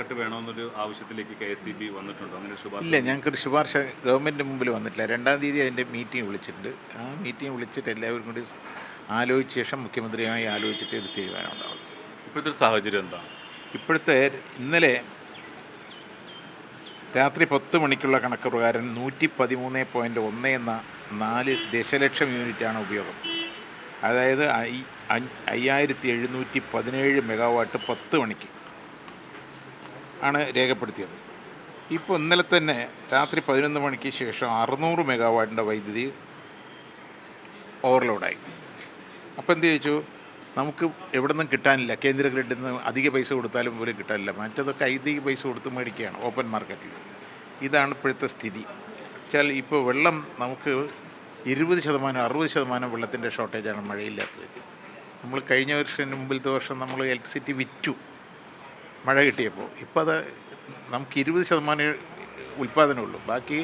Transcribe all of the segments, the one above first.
Cut വേണമെന്നൊരു ആവശ്യത്തിലേക്ക് K S E B വന്നിട്ടുണ്ടോ? അങ്ങനെ ശുപാർശ ഇല്ല ഞങ്ങൾക്കൊരു ശുപാർശ ഗവൺമെന്റ് മുമ്പിൽ വന്നിട്ടില്ല. രണ്ടാം തീയതി അതിന്റെ മീറ്റിംഗ് വിളിച്ചിട്ടുണ്ട്. ആ മീറ്റിംഗ് വിളിച്ചിട്ട് എല്ലാവരും കൂടി ആലോചിച്ച ശേഷം മുഖ്യമന്ത്രിയുമായി ആലോചിച്ചിട്ട് ഒരു തീരുമാനം ഉണ്ടാവും ഇപ്പോഴത്തെ സാഹചര്യം എന്താ? ഇപ്പോഴത്തെ ഇന്നലെ രാത്രി പത്ത് മണിക്കുള്ള കണക്ക് പ്രകാരം നൂറ്റി പതിമൂന്ന് പോയിന്റ് ഒന്ന് എന്ന നാല് ദശലക്ഷം യൂണിറ്റാണ് ഉപയോഗം. അതായത് അയ്യായിരത്തി എഴുന്നൂറ്റി പതിനേഴ് മെഗാവാട്ട് പത്ത് മണിക്ക്. ആണ് രേഖപ്പെടുത്തിയത്. ഇപ്പോൾ ഇന്നലെ തന്നെ രാത്രി പതിനൊന്ന് മണിക്ക് ശേഷം അറുന്നൂറ് മെഗാവാട്ടിന്റെ വൈദ്യുതി ഓവർലോഡായി. അപ്പോൾ എന്ത് ചോദിച്ചു? നമുക്ക് എവിടെ നിന്നും കിട്ടാനില്ല. കേന്ദ്ര ഗ്രിഡിൽ നിന്ന് അധിക പൈസ കൊടുത്താലും പോലും കിട്ടാനില്ല. മറ്റതൊക്കെ അധിക പൈസ കൊടുത്ത് മേടിക്കുകയാണ് ഓപ്പൺ മാർക്കറ്റിൽ. ഇതാണ് ഇപ്പോഴത്തെ സ്ഥിതി. വെച്ചാൽ ഇപ്പോൾ വെള്ളം നമുക്ക് ഇരുപത് ശതമാനം അറുപത് ശതമാനം വെള്ളത്തിന്റെ ഷോർട്ടേജാണ് മഴയില്ലാത്തത്. നമ്മൾ കഴിഞ്ഞ വർഷം മുമ്പിലത്തെ വർഷം നമ്മൾ ഇലക്ട്രിസിറ്റി വിറ്റു. മഴ കിട്ടിയപ്പോൾ. ഇപ്പോൾ അത് നമുക്ക് ഇരുപത് ശതമാനം ഉൽപ്പാദനമുള്ളൂ ബാക്കി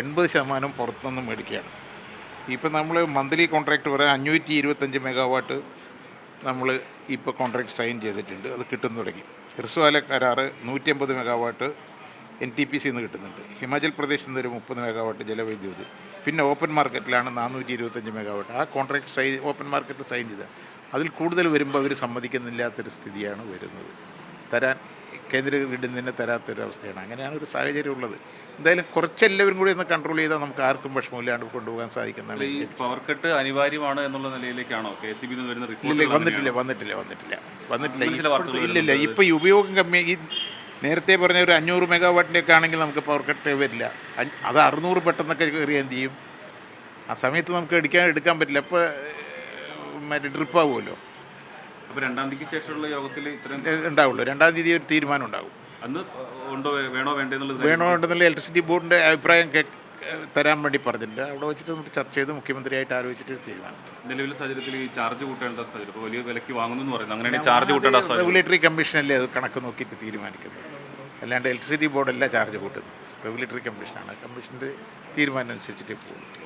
എൺപത് ശതമാനം പുറത്തുനിന്ന് മേടിക്കുകയാണ്. ഇപ്പം നമ്മൾ മന്ത്ലി കോൺട്രാക്ട് വരെ അഞ്ഞൂറ്റി ഇരുപത്തഞ്ച് മെഗാവാട്ട് നമ്മൾ ഇപ്പോൾ കോൺട്രാക്ട് സൈൻ ചെയ്തിട്ടുണ്ട്. അത് കിട്ടുന്നു തുടങ്ങി. ഹിർസ്വാല കരാറ് നൂറ്റി അമ്പത് മെഗാവാട്ട് എൻ ടി പി സിന്ന് കിട്ടുന്നുണ്ട്. ഹിമാചൽ പ്രദേശിൽ നിന്ന് ഒരു മുപ്പത് മെഗാവാട്ട് ജലവൈദ്യുതി. പിന്നെ ഓപ്പൺ മാർക്കറ്റിലാണ് നാനൂറ്റി ഇരുപത്തഞ്ച് മെഗാവാട്ട്. ആ contract sign open market sign ചെയ്ത് അതിൽ കൂടുതൽ വരുമ്പോൾ അവർ സമ്മതിക്കുന്നില്ലാത്തൊരു സ്ഥിതിയാണ് വരുന്നത്. തരാൻ കേന്ദ്ര ഗ്രിഡിൽ നിന്ന് തരാത്തൊരവസ്ഥയാണ്. അങ്ങനെയാണ് ഒരു സാഹചര്യം ഉള്ളത് എന്തായാലും കുറച്ചെല്ലാവരും കൂടി ഒന്ന് കൺട്രോൾ ചെയ്താൽ നമുക്ക് ആർക്കും വിഷമമില്ലാണ്ട് കൊണ്ടുപോകാൻ സാധിക്കുന്നതാണ് ഈ പവർ കട്ട് അനിവാര്യമാണ് എന്നുള്ള നിലയിലേക്കാണോ? കെ സി ബി വരുന്ന ഇല്ല വന്നിട്ടില്ല വന്നിട്ടില്ല വന്നിട്ടില്ല. വന്നിട്ടില്ല. ഇല്ലില്ല ഇപ്പോൾ ഈ ഉപയോഗം കമ്മി ഈ നേരത്തെ പറഞ്ഞ ഒരു അഞ്ഞൂറ് മെഗാവാട്ടിന്റെയൊക്കെ ആണെങ്കിൽ നമുക്ക് പവർ കട്ട് വരില്ല. അത് അറുന്നൂറ് പെട്ടെന്നൊക്കെ കയറി എന്ത് ചെയ്യും? ആ സമയത്ത് നമുക്ക് എടുക്കാൻ എടുക്കാൻ പറ്റില്ല. അപ്പോൾ മറ്റേ ഡ്രിപ്പ് ആവുമല്ലോ. അപ്പോൾ രണ്ടാം തീയതിക്ക് ശേഷമുള്ള യോഗത്തിൽ ഇത്രയും ഉണ്ടാവുള്ളൂ. രണ്ടാം തീയതി ഒരു തീരുമാനം ഉണ്ടാവും. അന്ന് ഉണ്ടോ വേണോ വേണ്ടെന്നുള്ളത് വേണോ വേണ്ടെന്നുള്ള ഇലക്ട്രിസിറ്റി ബോർഡിന്റെ അഭിപ്രായം തരാൻ വേണ്ടി പറഞ്ഞിട്ടുണ്ട്. അവിടെ വെച്ചിട്ട് നമുക്ക് ചർച്ച ചെയ്ത്. മുഖ്യമന്ത്രിയായിട്ട് ആലോചിച്ചിട്ട് ഒരു തീരുമാനം നിലവിലെ സാഹചര്യത്തിൽ ഈ ചാർജ് കൂട്ടേണ്ട സാഹചര്യം ഇപ്പോൾ വലിയ വിലയ്ക്ക് വാങ്ങുന്നു പറയുന്നത്. അങ്ങനെയാണ് ചാർജ് കൂട്ടേണ്ട റെഗുലേറ്ററി കമ്മീഷനല്ലേ അത് കണക്ക് നോക്കിയിട്ട് തീരുമാനിക്കുന്നത്. അല്ലാണ്ട് ഇലക്ട്രിസിറ്റി ബോർഡല്ല ചാർജ് കൂട്ടുന്നത്. റെഗുലേറ്ററി കമ്മീഷനാണ് കമ്മീഷന്റെ തീരുമാനം അനുസരിച്ചിട്ട് പോകുള്ളൂ.